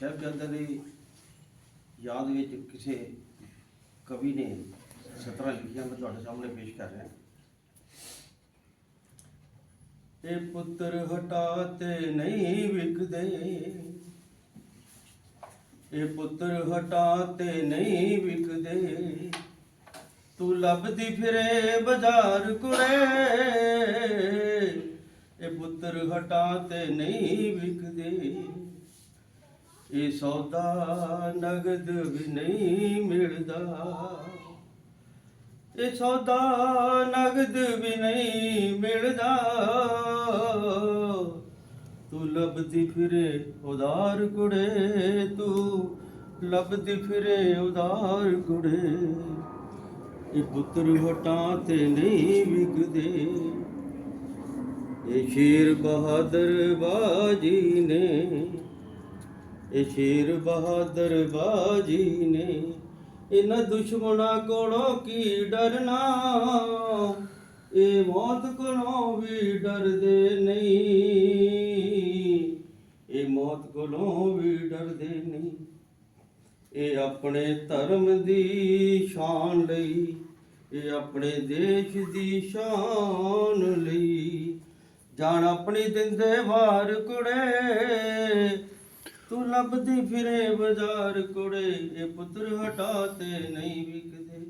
ਸਾਹਿਬਜ਼ਾਦੇ ਦੀ ਯਾਦ ਵਿੱਚ ਕਿਸੇ ਕਵੀ ਨੇ ਸਤਰਾਂ ਲਿਖੀਆਂ ਮੈਂ ਤੁਹਾਡੇ ਸਾਹਮਣੇ ਪੇਸ਼ ਕਰ ਰਿਹਾ। ਇਹ ਪੁੱਤਰ ਹਟਾ ਤੇ ਨਹੀਂ ਵਿਕਦੇ। ਇਹ ਪੁੱਤਰ ਹਟਾ ਤੇ ਨਹੀਂ ਵਿਕਦੇ। ਤੂੰ ਲੱਭਦੀ ਫਿਰੇ ਬਾਜ਼ਾਰ ਕੁੜੇ ਇਹ ਪੁੱਤਰ ਹਟਾ ਤੇ ਨਹੀਂ ਵਿਕਦੇ। ਇਹ ਸੌਦਾ ਨਗਦ ਵੀ ਨਹੀਂ ਮਿਲਦਾ। ਇਹ ਸੌਦਾ ਨਗਦ ਵੀ ਨਹੀਂ ਮਿਲਦਾ। ਤੂੰ ਲੱਭਦੀ ਫਿਰੇ ਉਦਾਰ ਕੁੜੇ, ਤੂੰ ਲੱਭਦੀ ਫਿਰੇ ਉਦਾਰ ਕੁੜੇ। ਇਹ ਪੁੱਤਰ ਹਟਾਂ ਤੇ ਨਹੀਂ ਵਿਕਦੇ। ਇਹ ਸ਼ੇਰ ਬਹਾਦਰ ਬਾਜੀ ਨੇ ਇਹ ਸ਼ੇਰ ਬਹਾਦਰ ਬਾਜੀ ਨੇ ਇਹਨਾਂ ਦੁਸ਼ਮਣਾਂ ਕੋਲੋਂ ਕੀ ਡਰਨਾ? ਇਹ ਮੌਤ ਕੋਲੋਂ ਵੀ ਡਰਦੇ ਨਹੀਂ। ਇਹ ਮੌਤ ਕੋਲੋਂ ਵੀ ਡਰਦੇ ਨਹੀਂ। ਇਹ ਆਪਣੇ ਧਰਮ ਦੀ ਸ਼ਾਨ ਲਈ, ਇਹ ਆਪਣੇ ਦੇਸ਼ ਦੀ ਸ਼ਾਨ ਲਈ। ਜਾਣ ਆਪਣੀ ਦਿੰਦੇ ਵਾਰ ਕੁੜੇ ਤੂੰ ਲੱਭਦੀ ਫਿਰੇ ਬਾਜ਼ਾਰ ਕੁੜੇ, ਇਹ ਪੁੱਤਰ ਹਟਾ ਤੇ ਨਹੀਂ ਵਿਕਦੇ।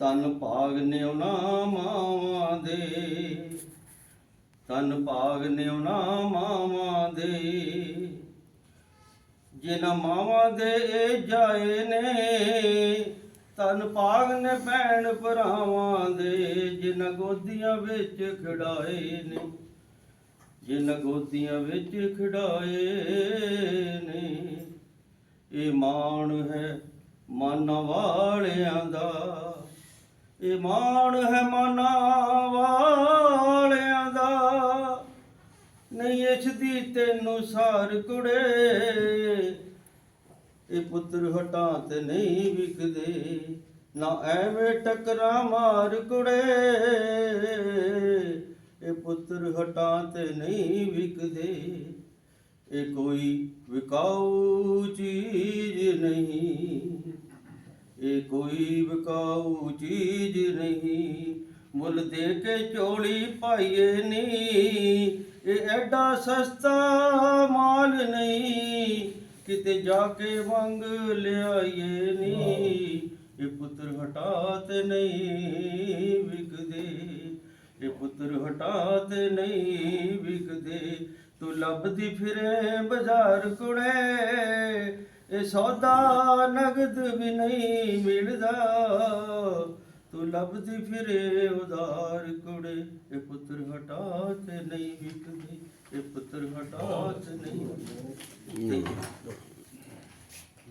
ਤਨ ਭਾਗ ਨਿਉਣਾ ਮਾਵਾਂ ਦੇ ਤਨ ਭਾਗ ਨਿਉਣਾ ਮਾਵਾਂ ਦੇ। ਜਿਨ੍ਹਾਂ ਮਾਵਾਂ ਦੇ ਇਹ ਜਾਏ ਨੇ ਤਨ ਭਾਗ ਨੇ ਭੈਣ ਭਰਾਵਾਂ ਦੇ, ਜਿਨ੍ਹਾਂ ਗੋਦੀਆਂ ਵਿੱਚ ਖਿਡਾਏ ਨੇ। ਜਿਨ੍ਹਾਂ ਗੋਦੀਆਂ ਵਿੱਚ ਖਿਡਾਏ ਨੇ, ਇਹ ਮਾਣ ਹੈ ਮਨ ਵਾਲਿਆਂ ਦਾ। ਇਹ ਮਾਣ ਹੈ ਮਨ ਵਾਲਿਆਂ ਦਾ। ਨਹੀਂ ਇਸ ਦੀ ਤੈਨੂੰ ਸਾਰ ਕੁੜੇ, ਇਹ ਪੁੱਤਰ ਹਟਾ ਤੇ ਨਹੀਂ ਵਿਕਦੇ। ਨਾ ਐਵੇਂ ਟਕਰਾ ਮਾਰ ਕੁੜੇ ਇਹ ਪੁੱਤਰ ਹਟਾਂ ਤੇ ਨਹੀਂ ਵਿਕਦੇ। ਇਹ ਕੋਈ ਵਿਕਾਊ ਚੀਜ਼ ਨਹੀਂ। ਇਹ ਕੋਈ ਵਿਕਾਊ ਚੀਜ਼ ਨਹੀਂ। ਮੁੱਲ ਦੇ ਕੇ ਚੋਲੀ ਪਾਈਏ ਨਹੀਂ। ਇਹ ਐਡਾ ਸਸਤਾ ਮਾਲ ਨਹੀਂ। ਕਿਤੇ ਜਾ ਕੇ ਮੰਗ ਲਿਆਈਏ ਨਹੀਂ। ਇਹ ਪੁੱਤਰ ਹਟਾ ਤੇ ਨਹੀਂ ਪੁੱਤਰ ਤੇ ਨਹੀਂ ਵਿਕਦੇ। ਤੂੰ ਲੱਭਦੀ ਫਿਰੇ ਬਾਜ਼ਾਰ ਕੁੜੇ ਇਹ ਸੌਦਾ ਨਗਦ ਵੀ ਨਹੀਂ ਮਿਲਦਾ। ਤੂੰ ਲੱਭਦੀ ਫਿਰੇ ਉਧਾਰ ਕੁੜੇ ਇਹ ਪੁੱਤਰ ਹਟਾ ਤੇ ਨਹੀਂ ਵਿਕਦੇ, ਇਹ ਪੁੱਤਰ ਹਟਾ ਨਹੀਂ। ਵਿਕਦੇ